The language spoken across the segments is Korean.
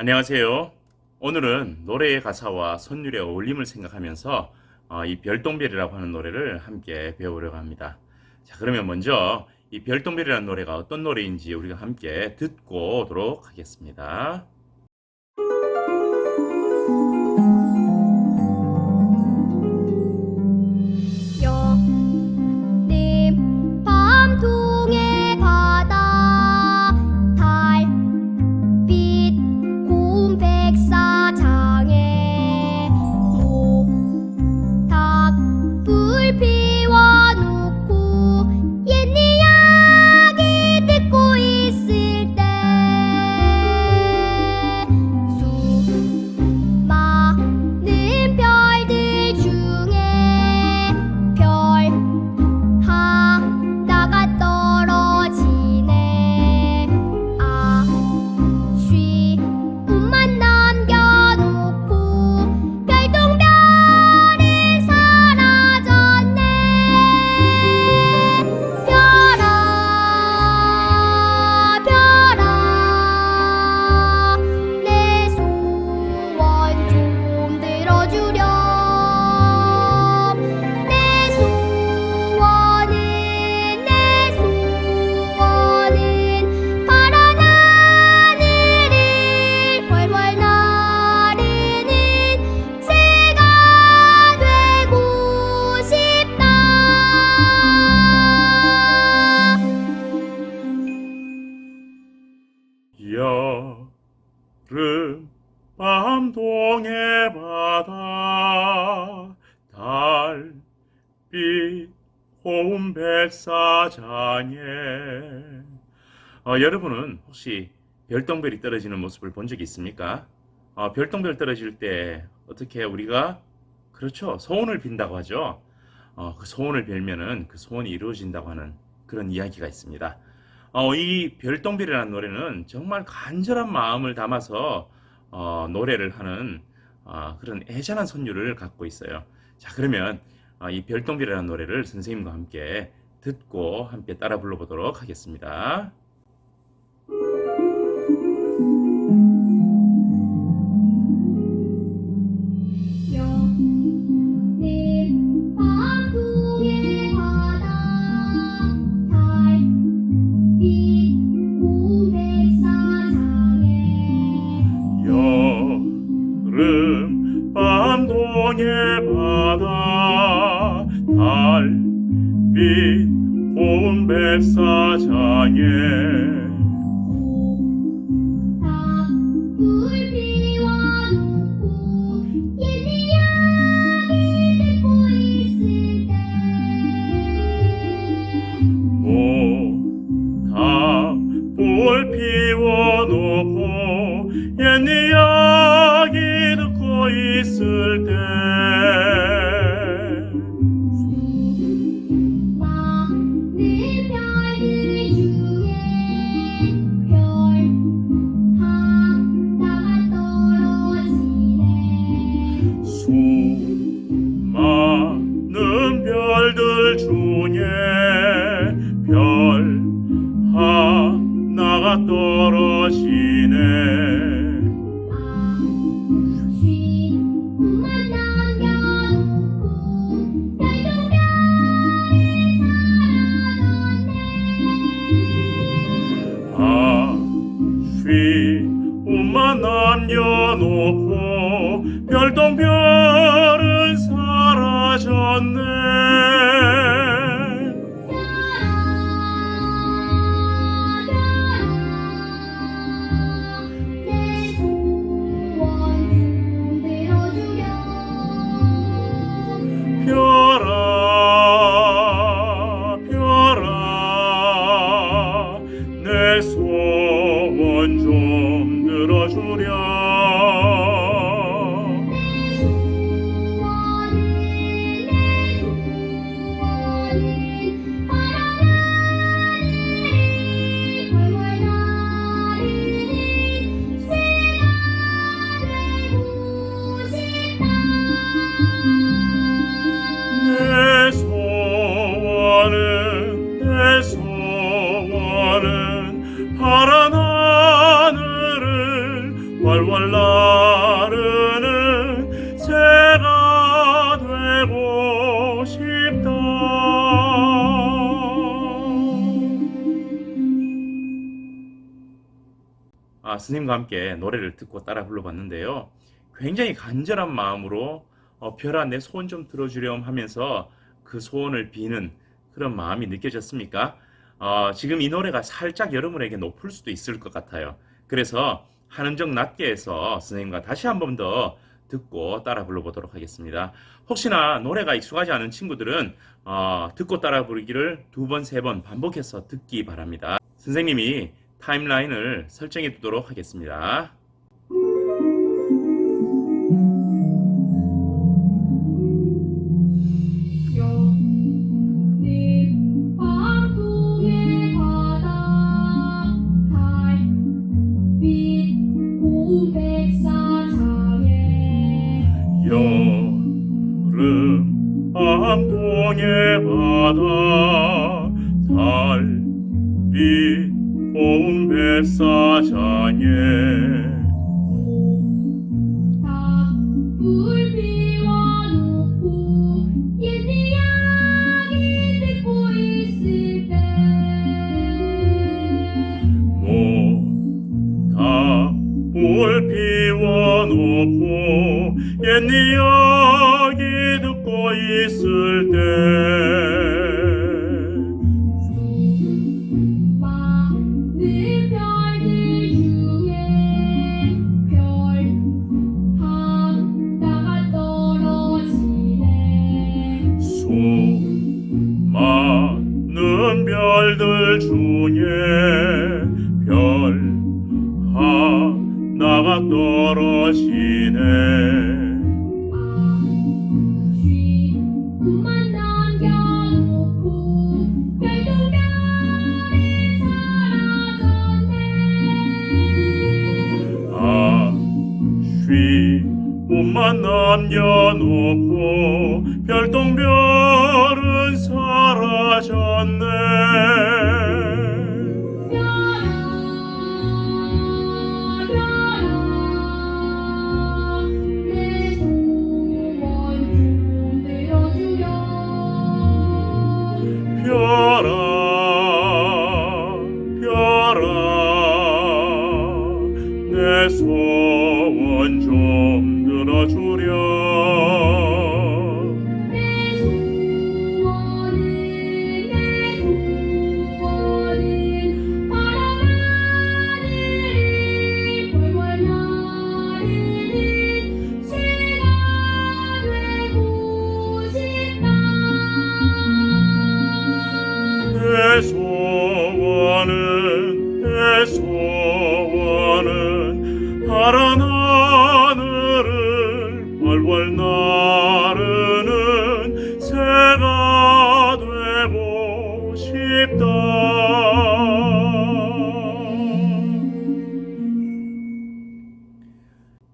안녕하세요. 오늘은 노래의 가사와 선율의 어울림을 생각하면서 어, 이 별똥별이라고 하는 노래를 함께 배우려고 합니다. 자, 그러면 먼저 이 별똥별이라는 노래가 어떤 노래인지 우리가 함께 듣고 오도록 하겠습니다. 고운 백사장에 어, 여러분은 혹시 별똥별이 떨어지는 모습을 본 적이 있습니까? 어, 별똥별 떨어질 때 어떻게 우리가 그렇죠 소원을 빈다고 하죠. 어, 그 소원을 빌면은 그 소원이 이루어진다고 하는 그런 이야기가 있습니다. 어, 이 별똥별이라는 노래는 정말 간절한 마음을 담아서 어, 노래를 하는 어, 그런 애잔한 선율을 갖고 있어요. 자, 그러면 어, 이 별똥별이라는 노래를 선생님과 함께 듣고 함께 따라 불러보도록 하겠습니다. 스님과 함께 노래를 듣고 따라 불러봤는데요. 굉장히 간절한 마음으로 어, 별아 내 소원 좀 들어주렴 하면서 그 소원을 비는 그런 마음이 느껴졌습니까? 어, 지금 이 노래가 살짝 여러분에게 높을 수도 있을 것 같아요. 그래서 한음정 낮게 해서 선생님과 다시 한 번 더 듣고 따라 불러보도록 하겠습니다. 혹시나 노래가 익숙하지 않은 친구들은 어, 듣고 따라 부르기를 두 번, 세 번 반복해서 듣기 바랍니다. 선생님이 타임라인을 설정해 두도록 하겠습니다. 여름 밤동의 바다 고운 아쉬움만 남겨놓고 별똥별은 사라졌네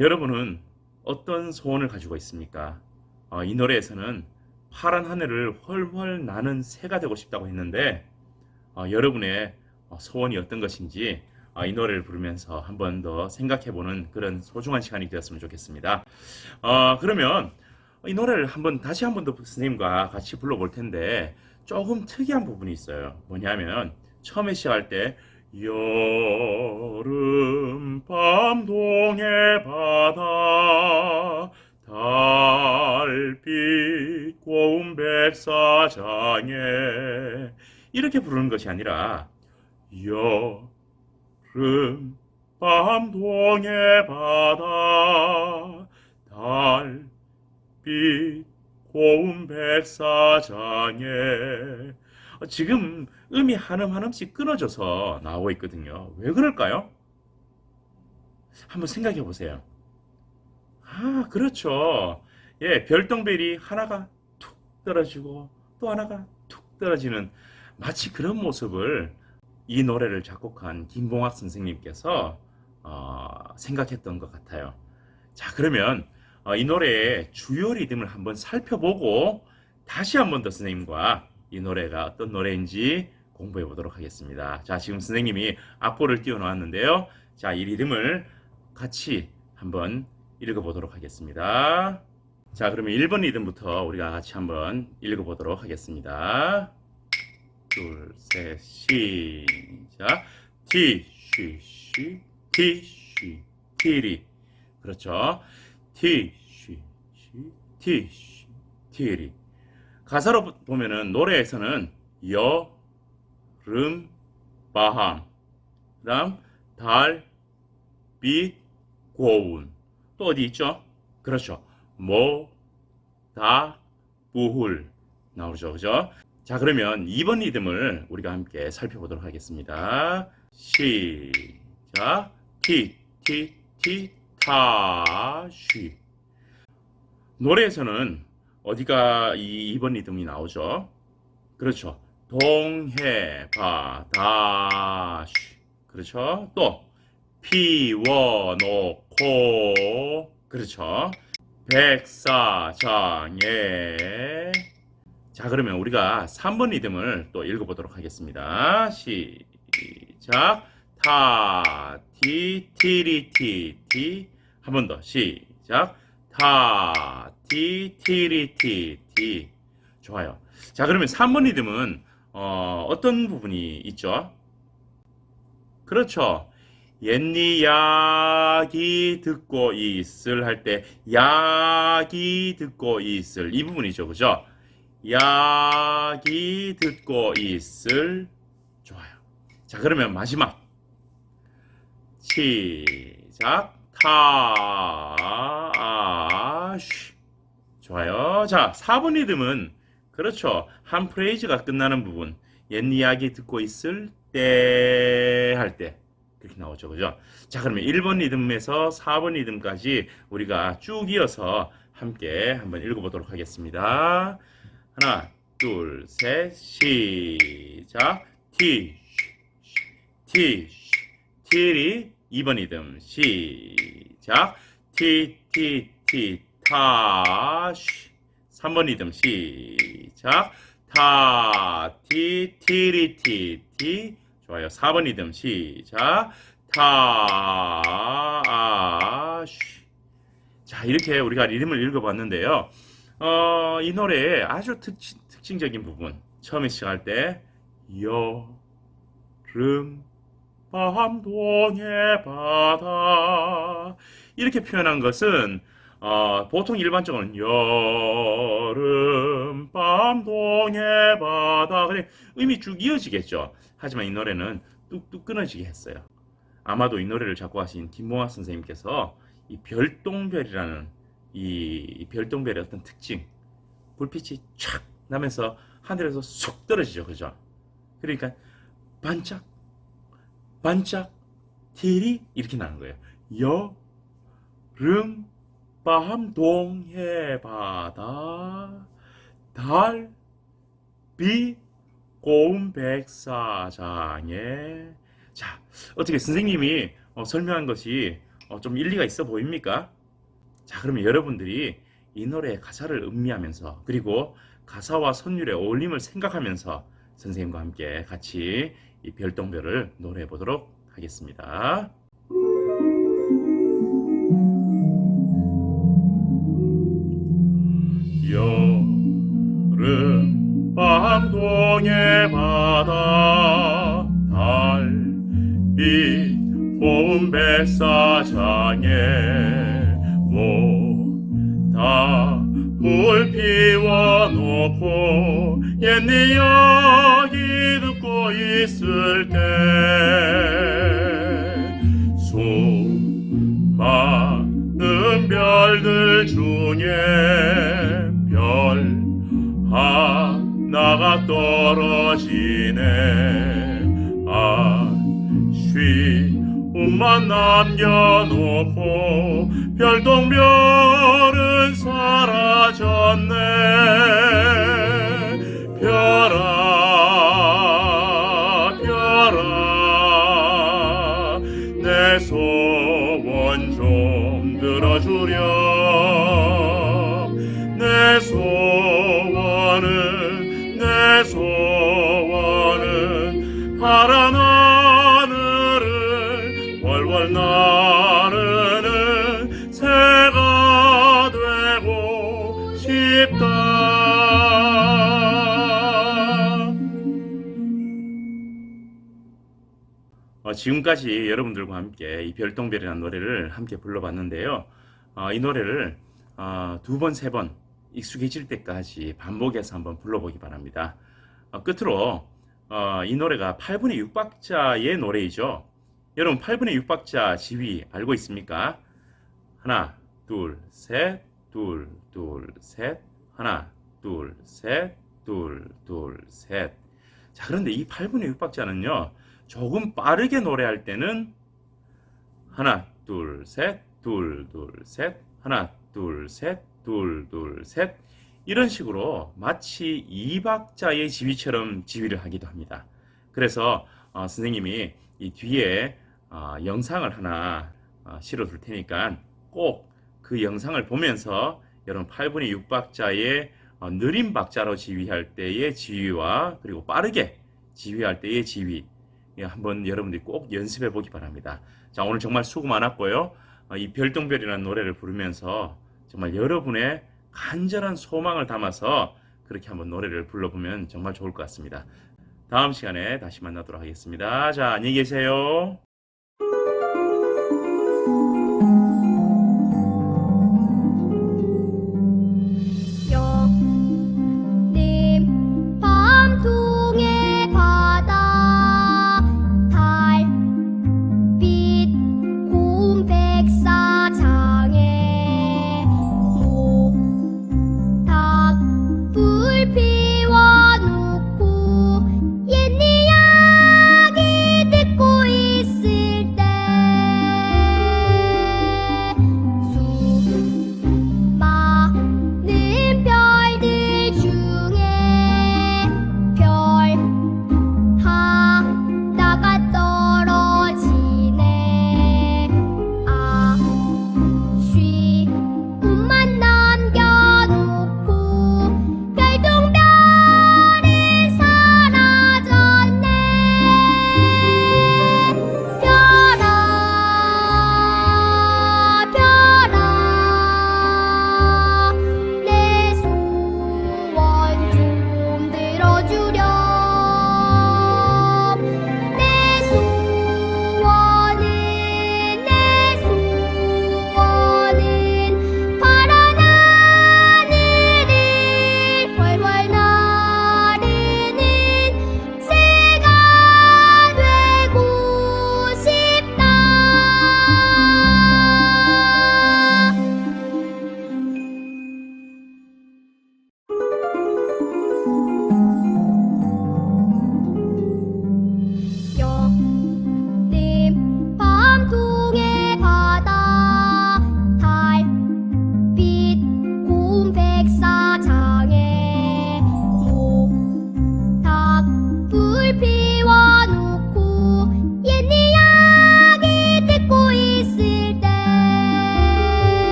여러분은 어떤 소원을 가지고 있습니까? 어, 이 노래에서는 파란 하늘을 훨훨 나는 새가 되고 싶다고 했는데 어, 여러분의 어, 소원이 어떤 것인지 어, 이 노래를 부르면서 한 번 더 생각해보는 그런 소중한 시간이 되었으면 좋겠습니다. 어, 그러면 이 노래를 한번 다시 한 번 더 선생님과 같이 불러볼 텐데 조금 특이한 부분이 있어요. 뭐냐면 처음에 시작할 때 여름 밤 동해 바다 달빛 고운 백사장에 이렇게 부르는 것이 아니라 여름 밤 동해 바다 달빛 고운 백사장에 어, 지금 음이 한 음 한 음씩 끊어져서 나오고 있거든요. 왜 그럴까요? 한번 생각해 보세요. 아, 그렇죠. 예, 별똥별이 하나가 툭 떨어지고 또 하나가 툭 떨어지는 마치 그런 모습을 이 노래를 작곡한 김봉학 선생님께서 어, 생각했던 것 같아요. 자, 그러면 어, 이 노래의 주요 리듬을 한번 살펴보고 다시 한 번 더 선생님과 이 노래가 어떤 노래인지 공부해 보도록 하겠습니다. 자, 지금 선생님이 악보를 띄워 놓았는데요. 자, 이 리듬을 같이 한번 읽어 보도록 하겠습니다. 자, 그러면 1번 리듬부터 우리가 같이 한번 읽어 보도록 하겠습니다. 둘, 셋, 시작. 티, 쉬, 쉬, 티, 쉬, 티리. 그렇죠. 티, 쉬, 쉬, 티, 쉬, 티리. 가사로 보면은 노래에서는 여 름, 바함, 그다음 달, 빛, 고운. 또 어디 있죠? 그렇죠. 모, 다, 부훌 나오죠. 그죠? 자, 그러면 2번 리듬을 우리가 함께 살펴보도록 하겠습니다. 시작. 티, 티, 티, 타, 쉬. 노래에서는 어디가 이 2번 리듬이 나오죠? 그렇죠. 동해, 바다, 쉬. 그렇죠. 또, 피워놓고. 그렇죠. 백사장에. 자, 그러면 우리가 3번 리듬을 또 읽어보도록 하겠습니다. 시작. 타, 티, 티리, 티, 티. 한 번 더. 시작. 타, 티, 티리, 티, 티. 좋아요. 자, 그러면 3번 리듬은 어, 어떤 부분이 있죠? 그렇죠. 옛니 야기 듣고 있을 할때 야기 듣고 있을 이 부분이죠. 그죠? 야기 듣고 있을 좋아요. 자, 그러면 마지막 시작 타 쉬. 좋아요. 자, 4번 리듬은 그렇죠. 한 프레이즈가 끝나는 부분. 옛 이야기 듣고 있을 때 할 때. 그렇게 나오죠. 그죠? 자, 그러면 1번 리듬에서 4번 리듬까지 우리가 쭉 이어서 함께 한번 읽어보도록 하겠습니다. 하나, 둘, 셋, 시작. 티, 티, 티리 2번 리듬 시작. 티, 티, 티, 타, 쉬. 3번 리듬 시작. 타, 티, 티리, 티, 티. 좋아요. 4번 리듬 시작. 타, 아, 쉬. 자, 이렇게 우리가 리듬을 읽어봤는데요. 어, 이 노래의 아주 특징, 특징적인 부분. 처음에 시작할 때, 여름, 밤, 동해, 바다. 이렇게 표현한 것은, 어, 보통 일반적으로는 여름, 밤, 동해, 바다. 그래, 의미 쭉 이어지겠죠. 하지만 이 노래는 뚝뚝 끊어지게 했어요. 아마도 이 노래를 작곡하신 김모아 선생님께서 이 별똥별이라는 이, 이 별똥별의 어떤 특징, 불빛이 촥 나면서 하늘에서 쏙 떨어지죠. 그죠? 그러니까 반짝, 반짝, 티리 이렇게 나는 거예요. 여름, 밤, 동해, 바다, 달, 빛, 고운 백사장에 자 어떻게 선생님이 어, 설명한 것이 어, 좀 일리가 있어 보입니까? 자 그러면 여러분들이 이 노래의 가사를 음미하면서 그리고 가사와 선율의 어울림을 생각하면서 선생님과 함께 같이 이 별똥별을 노래해 보도록 하겠습니다. 밤 동해 바다 달빛 고운 백사장에 모다 불 피워놓고 옛 이야기 듣고 있을 때 수많은 별들 중에 별하 나가 떨어지네. 아쉬움만 남겨놓고 별똥별은 사라졌네 지금까지 여러분들과 함께 이 별똥별이라는 노래를 함께 불러봤는데요. 어, 이 노래를 어, 두 번, 세 번 익숙해질 때까지 반복해서 한번 불러보기 바랍니다. 어, 끝으로 어, 이 노래가 8분의 6박자의 노래이죠. 여러분 8분의 6박자 지휘 알고 있습니까? 하나, 둘, 셋, 둘, 둘, 셋, 하나, 둘, 셋, 둘, 둘, 셋. 자, 그런데 이 8분의 6박자는요, 조금 빠르게 노래할 때는 하나, 둘, 셋, 둘, 둘, 셋, 하나, 둘, 셋, 둘, 둘, 셋. 이런 식으로 마치 2박자의 지휘처럼 지휘를 하기도 합니다. 그래서 어, 선생님이 이 뒤에 어, 영상을 하나 어, 실어 둘 테니까 꼭 그 영상을 보면서 여러분 8분의 6박자의 어, 느린 박자로 지휘할 때의 지휘와 그리고 빠르게 지휘할 때의 지휘 예, 한번 여러분들이 꼭 연습해 보기 바랍니다. 자 오늘 정말 수고 많았고요. 어, 이 별똥별이라는 노래를 부르면서 정말 여러분의 간절한 소망을 담아서 그렇게 한번 노래를 불러보면 정말 좋을 것 같습니다. 다음 시간에 다시 만나도록 하겠습니다. 자 안녕히 계세요.